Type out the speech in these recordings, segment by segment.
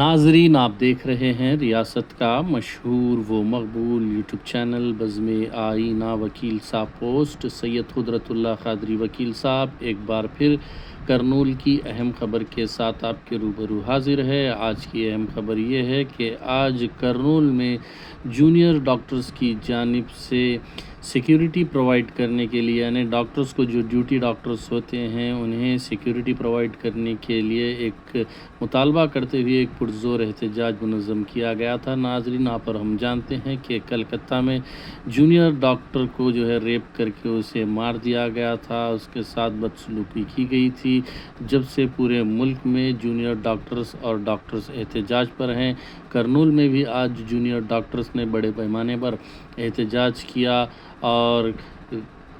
ناظرین، آپ دیکھ رہے ہیں ریاست کا مشہور و مقبول یوٹیوب چینل بزم آئینہ وکیل صاحب پوسٹ، سید قدرت اللہ قادری وکیل صاحب، ایک بار پھر کرنول کی اہم خبر کے ساتھ آپ کے روبرو حاضر ہے۔ آج کی اہم خبر یہ ہے کہ آج کرنول میں جونیئر ڈاکٹرز کی جانب سے سیکیورٹی پرووائڈ کرنے کے لیے یعنی ڈاکٹرز کو جو ڈیوٹی ڈاکٹرز ہوتے ہیں، انہیں سیکیورٹی پرووائڈ کرنے کے لیے ایک مطالبہ کرتے ہوئے ایک پرزور احتجاج منظم کیا گیا تھا۔ ناظرین آپ پر ہم جانتے ہیں کہ کلکتہ میں جونیئر ڈاکٹر کو جو ہے ریپ کر کے اسے مار دیا گیا تھا۔ اس کے ساتھ بدسلوکی کی گئی تھی۔ کی جب سے پورے ملک میں جونیئر ڈاکٹرز اور ڈاکٹرز احتجاج پر ہیں۔ کرنول میں بھی آج جونیئر ڈاکٹرز نے بڑے پیمانے پر احتجاج کیا اور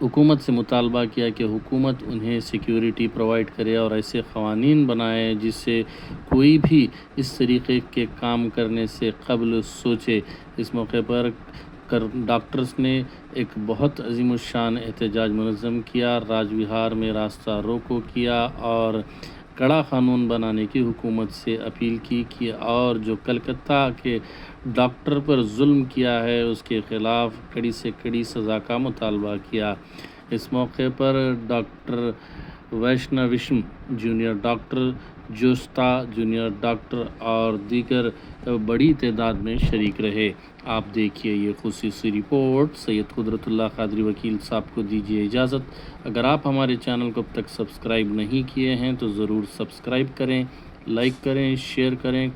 حکومت سے مطالبہ کیا کہ حکومت انہیں سیکیورٹی پروائیڈ کرے اور ایسے قوانین بنائے جس سے کوئی بھی اس طریقے کے کام کرنے سے قبل سوچے۔ اس موقع پر کر ڈاکٹرز نے ایک بہت عظیم الشان احتجاج منظم کیا راج وہار میں راستہ روکو کیا اور کڑا قانون بنانے کی حکومت سے اپیل کی کہ اور جو کلکتہ کے ڈاکٹر پر ظلم کیا ہے، اس کے خلاف کڑی سے کڑی سزا کا مطالبہ کیا۔ اس موقع پر ڈاکٹر ویشنوشم جونیئر ڈاکٹر جوستا جونیئر ڈاکٹر اور دیگر بڑی تعداد میں شریک رہے۔ آپ دیکھیے یہ خصوصی رپورٹ، سید قدرت اللہ قادری وکیل صاحب کو دیجیے اجازت۔ اگر آپ ہمارے چینل کو اب تک سبسکرائب نہیں کیے ہیں تو ضرور سبسکرائب کریں، لائک کریں، شیئر کریں۔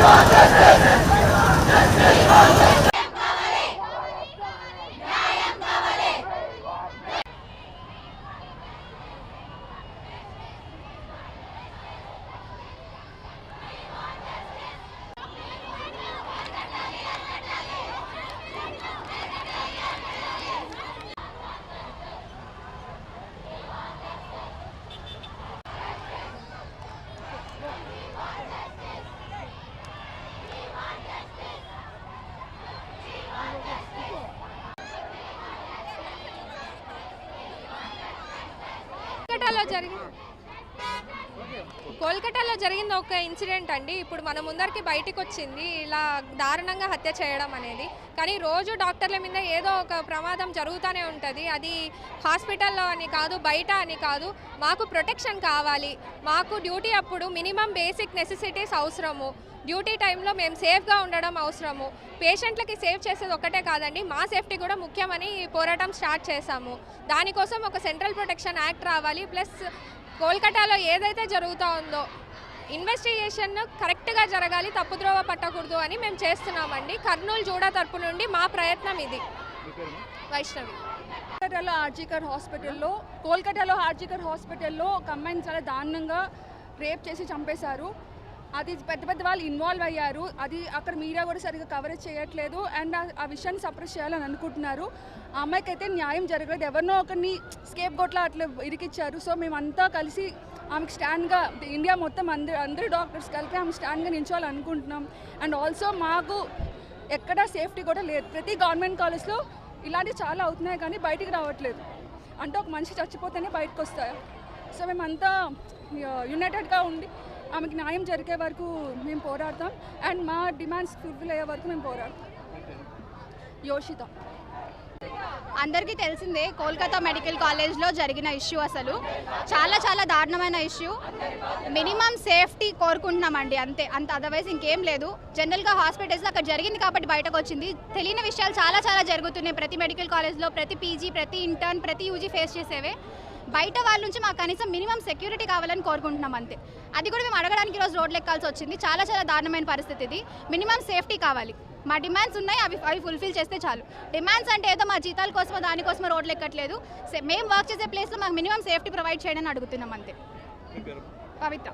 İman sesleri! İman sesleri! İman sesleri! కోల్కటాలో జరిగింది ఒక incident అండి. ఇప్పుడు మన ముందరికి బయటికి వచ్చింది ఇలా దారుణంగా హత్య చేయడం అనేది. కానీ రోజు డాక్టర్ల మీద ఏదో ఒక ప్రమాదం జరుగుతూనే ఉంటుంది. అది హాస్పిటల్లో అని కాదు బయట అని కాదు. మాకు ప్రొటెక్షన్ కావాలి. మాకు డ్యూటీ అప్పుడు మినిమం బేసిక్ నెసెసిటీస్ అవసరము. డ్యూటీ టైంలో మేము సేఫ్గా ఉండడం అవసరము. పేషెంట్లకి సేవ్ చేసేది ఒక్కటే కాదండి. మా సేఫ్టీ కూడా ముఖ్యమని పోరాటం స్టార్ట్ చేశాము. దానికోసం ఒక సెంట్రల్ ప్రొటెక్షన్ యాక్ట్ రావాలి. ప్లస్ కోల్కతాలో ఏదైతే జరుగుతూ ఉందో ఇన్వెస్టిగేషన్ కరెక్ట్గా జరగాలి తప్పుద్రోవ పట్టకూడదు అని మేము చేస్తున్నామండి. కర్నూలు జూడా తరపు నుండి మా ప్రయత్నం ఇది. వైష్ణవి. కోల్కతాలో ఆర్జీకర్ హాస్పిటల్లో కోల్కతాలో ఆర్జీకర్ హాస్పిటల్లో ఒక అమ్మాయిని చాలా దారుణంగా రేప్ చేసి చంపేశారు. అది పెద్ద పెద్ద వాళ్ళు ఇన్వాల్వ్ అయ్యారు. అది అక్కడ మీడియా కూడా సరిగ్గా కవరేజ్ చేయట్లేదు. అండ్ ఆ- విషయాన్ని సప్రెస్ చేయాలని అనుకుంటున్నారు. ఆ అమ్మాయికి అయితే న్యాయం జరగలేదు. ఎవరినో ఒకరిని స్కేప్ గోట్లా అట్లా ఇరికిచ్చారు. సో మేమంతా కలిసి ఆమెకి స్టాండ్గా ఇండియా మొత్తం అందరు అందరు డాక్టర్స్ కలిపి ఆమె స్టాండ్గా నిల్చోవాలనుకుంటున్నాం. అండ్ ఆల్సో మాకు ఎక్కడా సేఫ్టీ కూడా లేదు. ప్రతి గవర్నమెంట్ కాలేజ్లో ఇలాంటివి చాలా అవుతున్నాయి కానీ బయటికి రావట్లేదు. అంటే ఒక మనిషి చచ్చిపోతేనే బయటకు వస్తాయి సో మేమంతా యునైటెడ్గా ఉండి ఆమెకి న్యాయం జరిగే వరకు మేము పోరాడతాం. అండ్ మా డిమాండ్స్ ఫుల్ఫిల్ అయ్యే వరకు మేము పోరాడతాం. యోషిత. అందరికీ తెలిసిందే కోల్కతా మెడికల్ కాలేజ్లో జరిగిన ఇష్యూ అసలు. చాలా చాలా దారుణమైన ఇష్యూ. మినిమం సేఫ్టీ కోరుకుంటున్నామండి అంతే. అంత అదర్వైజ్ ఇంకేం లేదు. జనరల్గా హాస్పిటల్స్లో అక్కడ జరిగింది కాబట్టి బయటకు వచ్చింది. తెలియని విషయాలు చాలా చాలా జరుగుతున్నాయి. ప్రతి మెడికల్ కాలేజ్లో ప్రతి పీజీ ప్రతి ఇంటర్న్ ప్రతి యూజీ ఫేస్ చేసేవే. బయట వాళ్ళ నుంచి మాకు కనీసం మినిమం సెక్యూరిటీ కావాలని కోరుకుంటున్నాం అంతే. అది కూడా మేము అడగడానికి ఈరోజు రోడ్లు ఎక్కాల్సి వచ్చింది. చాలా చాలా దారుణమైన పరిస్థితి ఇది. మినిమం సేఫ్టీ కావాలి. మా డిమాండ్స్ ఉన్నాయి అవి అవి ఫుల్ఫిల్ చేస్తే చాలు. డిమాండ్స్ అంటే ఏదో మా జీతాల కోసమో దానికోసమో రోడ్లు ఎక్కట్లేదు. సే- మేము వర్క్ చేసే ప్లేస్లో మాకు మినిమం సేఫ్టీ ప్రొవైడ్ చేయడం అడుగుతున్నాం అంతే. పవిత్ర.